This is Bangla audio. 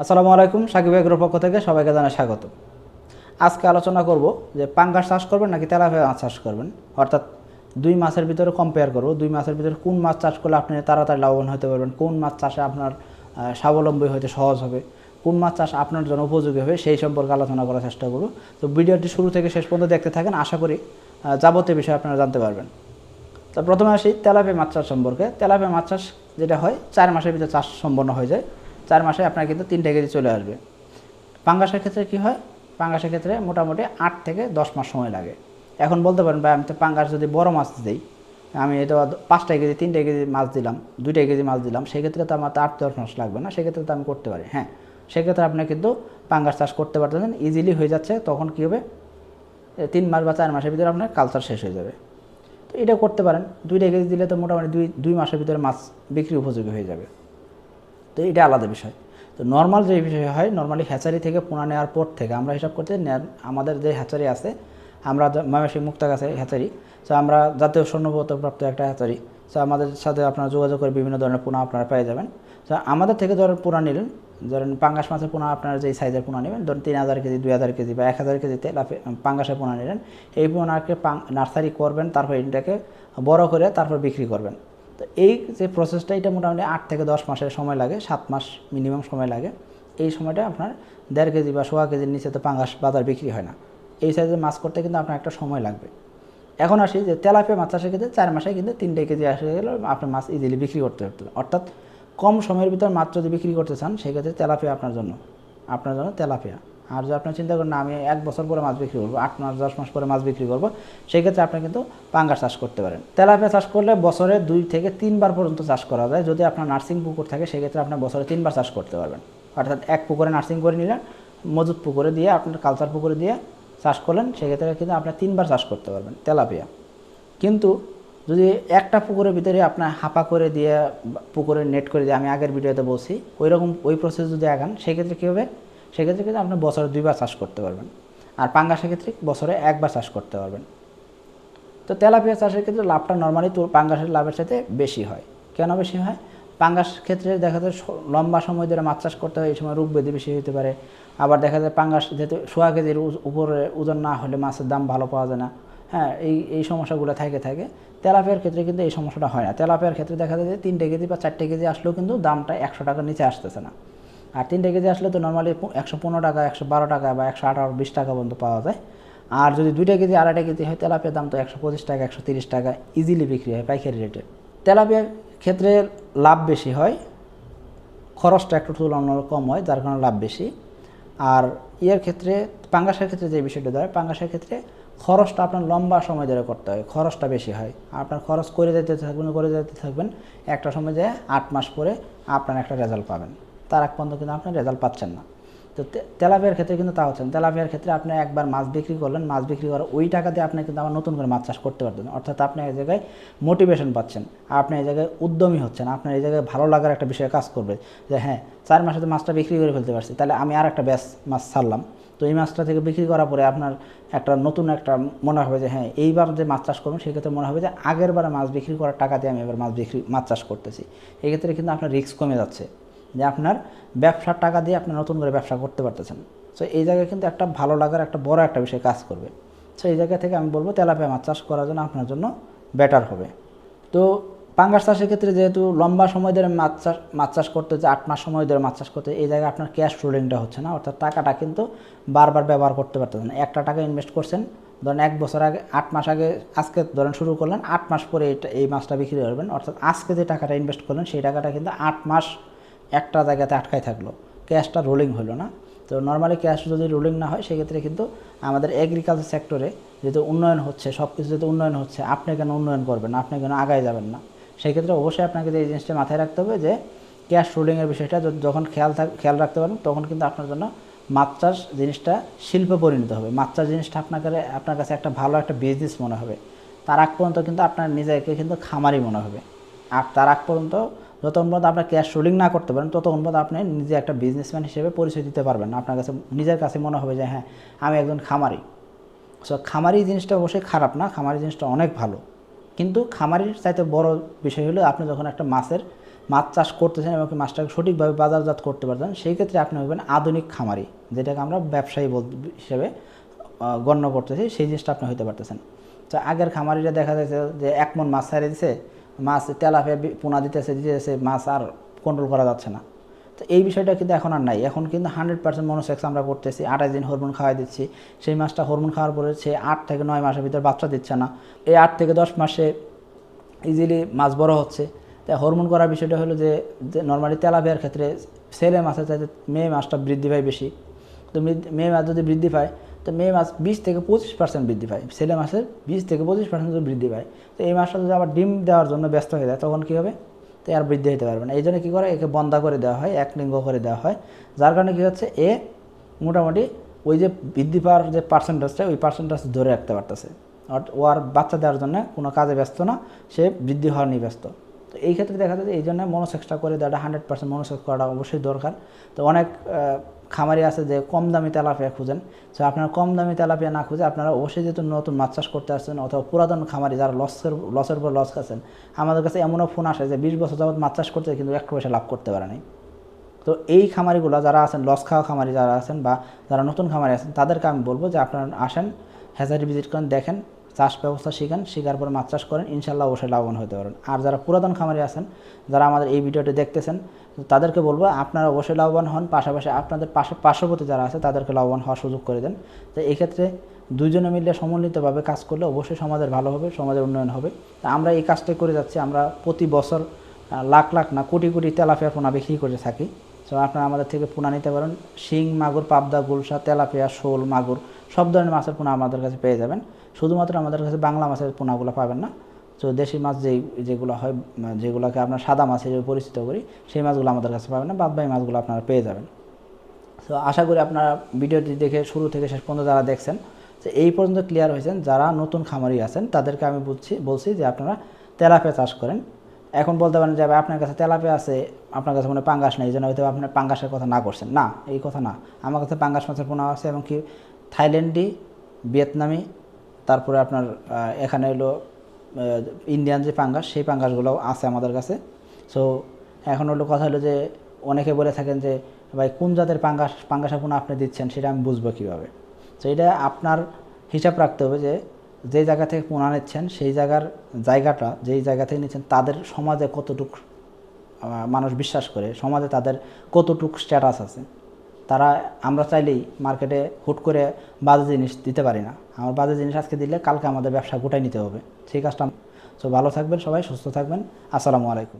আসসালামু আলাইকুম, সাকিব এগ্রোর পক্ষ থেকে সবাইকে জানাই স্বাগত। আজকে আলোচনা করব যে পাঙ্গাস চাষ করবেন নাকি তেলাপিয়া মাছ চাষ করবেন? অর্থাৎ দুই মাসের ভিতরে কম্পেয়ার করব, দুই মাসের ভিতরে কোন মাছ চাষ করলে আপনি তাড়াতাড়ি লাভবান হতে পারবেন, কোন মাছ চাষে আপনার স্বাবলম্বী হতে সহজ হবে, কোন মাছ চাষ আপনার জন্য উপযোগী হবে সেই সম্পর্কে আলোচনা করার চেষ্টা করব। তো ভিডিওটি শুরু থেকে শেষ পর্যন্ত দেখতে থাকেন, আশা করি যাবতীয় বিষয়ে আপনারা জানতে পারবেন। তো প্রথমে আসি তেলাপিয়া মাছ চাষ সম্পর্কে। তেলাপিয়া মাছ চাষ যেটা হয়, চার মাসের ভিতরে চাষ সম্পন্ন হয়ে যায়। চার মাসে আপনার কিন্তু তিনটে কেজি চলে আসবে। পাঙ্গাসের ক্ষেত্রে কি হয়? পাঙ্গাসের ক্ষেত্রে মোটামুটি আট থেকে দশ মাস সময় লাগে। এখন বলতে পারেন, ভাই, আমি তো পাঙ্গাস যদি বড় মাছ দিই, আমি এটা পাঁচটা কেজি তিনটে কেজি মাছ দিলাম দুইটা কেজি মাছ দিলাম, সেক্ষেত্রে তো আমার তো আট দশ মাস লাগবে না, সেক্ষেত্রে তো আমি করতে পারি। হ্যাঁ সেক্ষেত্রে আপনি কিন্তু পাঙ্গাস চাষ করতে পারতেছেন ইজিলি হয়ে যাচ্ছে, তখন কী হবে? তিন মাস বা চার মাসের ভিতরে আপনার কালচার শেষ হয়ে যাবে। তো এটা করতে পারেন দুইটা কেজি দিলে তো মোটামুটি দুই দুই মাসের ভিতরে মাছ বিক্রি উপযোগী হয়ে যাবে। তো এটা আলাদা বিষয়। তো নর্মাল যে বিষয় হয় নর্মালি হ্যাচারি থেকে পোনা নেওয়ার পর থেকে আমরা হিসাব করতে আমাদের যে হ্যাচারি আছে, আমরা ময়মনসিংহ মুক্তা গাছে হ্যাচারি তো আমরা জাতীয় স্বর্ণপদপ্রাপ্ত একটা হ্যাচারি তো আমাদের সাথে আপনারা যোগাযোগ করে বিভিন্ন ধরনের পোনা আপনারা পেয়ে যাবেন। তো আমাদের থেকে ধরেন পোনা নিলেন, ধরেন পাঙ্গাস মাছের পোনা আপনারা যেই সাইজের পোনা নেবেন, ধরুন তিন হাজার কেজি, দুই হাজার কেজি বা এক হাজার কেজিতে লাফে- পাঙ্গাসের পোনা নিলেন, এই পোনাকে নার্সারি করবেন, তারপর এটাকে বড় করে তারপর বিক্রি করবেন। তো এই যে প্রসেসটা এটা মোটামুটি আট থেকে দশ মাসের সময় লাগে, সাত মাস মিনিমাম সময় লাগে। এই সময়টা আপনার দেড় কেজি বা সোয়া কেজির নিচে তো পাঙ্গাস বাজার বিক্রি হয় না। এই সাইজের মাছ করতে কিন্তু আপনার একটা সময় লাগবে। এখন আসি যে তেলাপিয়া মাছ চাষের ক্ষেত্রে চার মাসে কিন্তু তিনটে কেজি আসে গেলে আপনি মাছ ইজিলি বিক্রি করতে পারতেন অর্থাৎ কম সময়ের ভিতর মাছ যদি বিক্রি করতে চান, সেক্ষেত্রে তেলাপিয়া আপনার জন্য আপনার জন্য তেলাপিয়া। আর যদি আপনার চিন্তা করেন আমি এক বছর পরে মাছ বিক্রি করব, আট মাস, দশ মাস পরে মাছ বিক্রি করব, সেক্ষেত্রে আপনি কিন্তু পাঙ্গাস চাষ করতে পারেন। তেলাপিয়া চাষ করলে বছরে দুই থেকে তিনবার পর্যন্ত চাষ করা যায়। যদি আপনার নার্সিং পুকুর থাকে, সেক্ষেত্রে আপনার বছরে তিনবার চাষ করতে পারবেন। অর্থাৎ এক পুকুরে নার্সিং করে নিলেন মজুদ পুকুরে দিয়ে, আপনার কালচার পুকুরে দিয়ে চাষ করলেন, সেক্ষেত্রে কিন্তু আপনি তিনবার চাষ করতে পারবেন তেলাপিয়া। কিন্তু যদি একটা পুকুরের ভিতরে আপনার হাপা করে দিয়ে পুকুরে নেট করে দিয়ে, আমি আগের ভিডিওতে বলছি ওই রকম ওই প্রসেস যদি আগান, সেক্ষেত্রে কী হবে? সেক্ষেত্রে কিন্তু আপনি বছরে দুইবার চাষ করতে পারবেন। আর পাঙ্গাসের ক্ষেত্রে বছরে একবার চাষ করতে পারবেন। তো তেলাপিয়া চাষের ক্ষেত্রে লাভটা নর্মালি তো পাঙ্গাসের লাভের সাথে বেশি হয়। কেন বেশি হয়? পাঙ্গাস ক্ষেত্রে দেখা যায় লম্বা সময় ধরে মাছ চাষ করতে হয়, এই সময় রোগ ব্যাধি বেশি হতে পারে। আবার দেখা যায় পাঙ্গাস যেহেতু সোয়া কেজির উপরে ওজন না হলে মাছের দাম ভালো পাওয়া যায় না। হ্যাঁ এই এই সমস্যাগুলো থাকে থাকে। তেলাপিয়ার ক্ষেত্রে কিন্তু এই সমস্যাটা হয় না। তেলাপিয়ার ক্ষেত্রে দেখা যায় যে তিনটে কেজি বা চারটে কেজি আসলেও কিন্তু দামটা একশো টাকার নিচে আসতেছে না। আর তিনটে কেজি আসলে তো নর্মালি একশো পনেরো টাকা, একশো বারো টাকা বা একশো আঠারো, বিশ টাকা পর্যন্ত পাওয়া যায়। আর যদি দুইটা কেজি, আড়াইটা কেজি হয়, তেলাপিয়ার দাম তো একশো পঁচিশ টাকা, একশো তিরিশ টাকা ইজিলি বিক্রি হয়, পাইকারি রেটে তেলাপিয়ার ক্ষেত্রে লাভ বেশি হয়, খরচটা একটু তুলনামূলক কম হয়, যার কারণে লাভ বেশি। আর ইয়ের ক্ষেত্রে, পাঙ্গাসের ক্ষেত্রে যে বিষয়টা দেয় পাঙ্গাসের ক্ষেত্রে খরচটা আপনার লম্বা সময় ধরে করতে হয়, খরচটা বেশি হয়। আপনার খরচ করে যেতে থাকবেন, করে যেতে থাকবেন, একটা সময় যায় আট মাস পরে আপনার একটা রেজাল্ট পাবেন। তার এক পর্যন্ত কিন্তু আপনি রেজাল্ট পাচ্ছেন না। তো তেলাপিয়ার ক্ষেত্রে কিন্তু তা হচ্ছে। তেলাপিয়ার ক্ষেত্রে আপনি একবার মাছ বিক্রি করলেন, মাছ বিক্রি করার ওই টাকা দিয়ে আপনি কিন্তু আবার নতুন করে মাছ চাষ করতে পারবেন। অর্থাৎ আপনি এই জায়গায় মোটিভেশন পাচ্ছেন। আপনি এই জায়গায় উদ্যমী হচ্ছেন। আপনার এই জায়গায় ভালো লাগার একটা বিষয়ে কাজ করবে। যে হ্যাঁ চার মাসে তো মাছটা বিক্রি করে ফেলতে পারছি। তাহলে আমি আর একটা ব্যাস মাছ ছাড়লাম। তো এই মাছটা থেকে বিক্রি করার পরে আপনার একটা নতুন একটা মনে হবে যে হ্যাঁ এইবার যে মাছ চাষ করবেন সেক্ষেত্রে মনে হবে যে আগের বারে মাছ বিক্রি করার টাকা দিয়ে আমি এবার মাছ বিক্রি, মাছ চাষ করতেছি। এক্ষেত্রে কিন্তু আপনার রিস্ক কমে যাচ্ছে। যে আপনার ব্যবসার টাকা দিয়ে আপনি নতুন করে ব্যবসা করতে পারতেছেন। সো এই জায়গায় কিন্তু একটা ভালো লাগার একটা বড় একটা বিষয় কাজ করবে। সো এই জায়গা থেকে আমি বলব তেলাপিয়া মাছ চাষ করার জন্য আপনার জন্য বেটার হবে। তো পাঙ্গাস চাষের ক্ষেত্রে যেহেতু লম্বা সময় ধরে মাছ চাষ মাছ চাষ করতে হচ্ছে, আট মাস সময় ধরে মাছ চাষ করতে এই জায়গায় আপনার ক্যাশ রোলিংটা হচ্ছে না। অর্থাৎ টাকাটা কিন্তু বারবার ব্যবহার করতে পারতেছেন একটা টাকা ইনভেস্ট করছেন, ধরেন এক বছর আগে, আট মাস আগে, আজকে ধরেন শুরু করলেন, আট মাস পরে এই মাছটা বিক্রি করবেন। অর্থাৎ আজকে যে টাকাটা ইনভেস্ট করলেন, সেই টাকাটা কিন্তু আট মাস একটা জায়গাতে আটকায় থাকল। ক্যাশটা রোলিং হলো না। তো নর্মালি ক্যাশ যদি রোলিং না হয়, সেক্ষেত্রে কিন্তু আমাদের এগ্রিকালচার সেক্টরে যেহেতু উন্নয়ন হচ্ছে সব কিছু যেহেতু উন্নয়ন হচ্ছে, আপনি কেন উন্নয়ন করবেন? আপনি কেন আগায় যাবেন না? সেই ক্ষেত্রে অবশ্যই আপনাকে যে এই জিনিসটা মাথায় রাখতে হবে যে ক্যাশ রোলিংয়ের বিষয়টা যখন খেয়াল থাক, খেয়াল রাখতে পারেন, তখন কিন্তু আপনার জন্য মাছ চাষ জিনিসটা শিল্পে পরিণত হবে। মাছ চাষ জিনিসটা আপনাকে, আপনার কাছে একটা ভালো একটা বিজনেস মনে হবে। তার আগ পর্যন্ত কিন্তু আপনার নিজেকে কিন্তু খামারি মনে হবে। আর তার আগ পর্যন্ত যতক্ষণ পর্যন্ত আপনার ক্যাশ রোলিং না করতে পারেন, ততক্ষণ পর্যন্ত আপনি নিজে একটা বিজনেসম্যান হিসেবে পরিচয় দিতে পারবেন আপনার কাছে, নিজের কাছে মনে হবে যে হ্যাঁ আমি একজন খামারি। সো খামারি জিনিসটা অবশ্যই খারাপ না। খামারি জিনিসটা অনেক ভালো। কিন্তু খামারির চাইতে বড় বিষয় হলো, আপনি যখন একটা মাছের, মাছ চাষ করতেছেন এবং মাছটাকে সঠিকভাবে বাজারজাত করতে পারছেন, সেই ক্ষেত্রে আপনি হবেন আধুনিক খামারি, যেটাকে আমরা ব্যবসায়ী বল, হিসেবে গণ্য করতেছি। সেই জিনিসটা আপনি হইতে পারতেছেন। তো আগের খামারিরা দেখা যাচ্ছে যে, এক মন মাছ ছাড়িয়ে দিছে। মাছ তেলাপিয়া বি- পোনা দিতেছে দিতেছে, মাছ আর কন্ট্রোল করা যাচ্ছে না। তো এই বিষয়টা কিন্তু এখন আর নাই। এখন কিন্তু হান্ড্রেড পার্সেন্ট মনোসেক্স আমরা করতেছি। আঠাশ দিন হরমোন খাওয়াই দিচ্ছি। সেই মাছটা হরমোন খাওয়ার পরে সে আট থেকে নয় মাসের ভিতরে বাচ্চা দিচ্ছে না। এই আট থেকে দশ মাসে ইজিলি মাছ বড় হচ্ছে। তাই হরমোন করার বিষয়টা হলো যে নর্মালি তেলাপিয়ার ক্ষেত্রে ছেলে মাছের চাইতে মেয়ে মাছটা বৃদ্ধি পায় বেশি। তো মেয়ে মাছ যদি বৃদ্ধি পায় তো মে মাস বিশ থেকে পঁচিশ পার্সেন্ট বৃদ্ধি পায়। ছেলে মাসের বিশ থেকে পঁচিশ পার্সেন্ট যদি বৃদ্ধি পায়, তো এই মাসটা যদি আবার ডিম দেওয়ার জন্য ব্যস্ত হয়ে যায়, তখন কী হবে? তো আর বৃদ্ধি হতে পারবে না। এই জন্য কী করে? একে বন্ধা করে দেওয়া হয়, এক লিঙ্গ করে দেওয়া হয়। যার কারণে কী হচ্ছে? এ মোটামুটি ওই যে বৃদ্ধি পাওয়ার যে পার্সেন্টেজটা ওই পার্সেন্টেজ ধরে রাখতে পারতেছে। ও আর বাচ্চা দেওয়ার জন্য কোনো কাজে ব্যস্ত না, সে বৃদ্ধি হওয়ার নিয়ে ব্যস্ত। তো এই ক্ষেত্রে দেখা যায় যে এই জন্য মনোসেক্সটা করে দেওয়াটা হান্ড্রেড পার্সেন্ট মনোসেক্স করাটা অবশ্যই দরকার। তো অনেক খামারি আছে যে কম দামি তেলাপিয়া খুঁজেন। তো আপনারা কম দামি তেলাপিয়া না খুঁজে আপনারা অবশ্যই যেহেতু নতুন মাছ চাষ করতে আসছেন অথবা পুরাতন খামারি যারা লসের লসের উপর লস খাচ্ছেন, আমাদের কাছে এমনও ফোন আসে যে বিশ বছর যাবত মাছ চাষ করতে কিন্তু এক পয়সা লাভ করতে পারে নাই। তো এই খামারিগুলো যারা আছেন, লস খাওয়া খামারি যারা আছেন বা যারা নতুন খামারি আছেন, তাদেরকে আমি বলব যে আপনারা আসেন হ্যাজারি ভিজিট করেন, দেখেন চাষ ব্যবস্থা শিখেন, শেখার পর মাছ চাষ করেন ইনশাল্লাহ অবশ্যই লাভবান হতে পারেন আর যারা পুরাতন খামারি আছেন, যারা আমাদের এই ভিডিওটি দেখতেছেন, তাদেরকে বলব আপনারা অবশ্যই লাভবান হন। পাশাপাশি আপনাদের পাশে পার্শ্ববর্তী যারা আছে, তাদেরকে লাভবান হওয়ার সুযোগ করে দেন। তো এক্ষেত্রে ক্ষেত্রে দুইজনে মিলে সমন্বিতভাবে কাজ করলে অবশ্যই সমাজের ভালো হবে, সমাজের উন্নয়ন হবে। তা আমরা এই কাজটাই করে যাচ্ছি। আমরা প্রতি বছর লাখ লাখ না, কোটি কোটি তেলাপিয়া পোনা বিক্রি করে থাকি। তো আপনারা আমাদের থেকে পোনা নিতে পারেন। শিং, মাগুর, পাবদা, গুলশা, তেলাপিয়া, শোল, মাগুর, সব ধরনের মাছের পোনা আমাদের কাছে পেয়ে যাবেন। শুধুমাত্র আমাদের কাছে বাংলা মাছের পোনাগুলো পাবেন না। তো দেশি মাছ যেই, যেগুলো হয় যেগুলোকে আমরা সাদা মাছ হিসেবে পরিচিত করি, সেই মাছগুলো আমাদের কাছে পাবেন না বাদ বাকি মাছগুলো আপনারা পেয়ে যাবেন। তো আশা করি আপনারা ভিডিওটি দেখে শুরু থেকে শেষ পর্যন্ত যারা দেখছেন তো এই পর্যন্ত ক্লিয়ার হয়েছেন, যারা নতুন খামারি আছেন, তাদেরকে আমি বলছি বলছি যে আপনারা তেলাপিয়া চাষ করেন। এখন বলতে পারেন যে আপনার কাছে তেলাপিয়া আছে, আপনার কাছে মনে পাঙ্গাস নেই, এই জন্য হয়তো আপনার পাঙ্গাসের কথা না করছেন। না, এই কথা না। আমার কাছে পাঙ্গাস মাছের পোনা আছে এবং কি থাইল্যান্ডি, ভিয়েতনামি, তারপরে আপনার এখানে হলো ইন্ডিয়ান যে পাঙ্গাস, সেই পাঙ্গাসগুলো আছে আমাদের কাছে। সো এখন হলো কথা হলো যে অনেকে বলে থাকেন যে, ভাই, কোন জাতের পাঙ্গাস পাঙ্গাসা পোনা আপনি দিচ্ছেন, সেটা আমি বুঝব কীভাবে? তো এটা আপনার হিসাব রাখতে হবে যে যে জায়গা থেকে পোনা নিচ্ছেন, সেই জায়গার জায়গাটা, যেই জায়গা থেকে নিচ্ছেন, তাদের সমাজে কতটুক মানুষ বিশ্বাস করে, সমাজে তাদের কতটুক স্ট্যাটাস আছে? তারা, আমরা চাইলেই মার্কেটে হুট করে বাজে জিনিস দিতে পারি না। আমার বাজে জিনিস আজকে দিলে কালকে আমাদের ব্যবসা গোটাই নিতে হবে। সেই কাজটা সো ভালো থাকবেন সবাই, সুস্থ থাকবেন। আসসালামু আলাইকুম।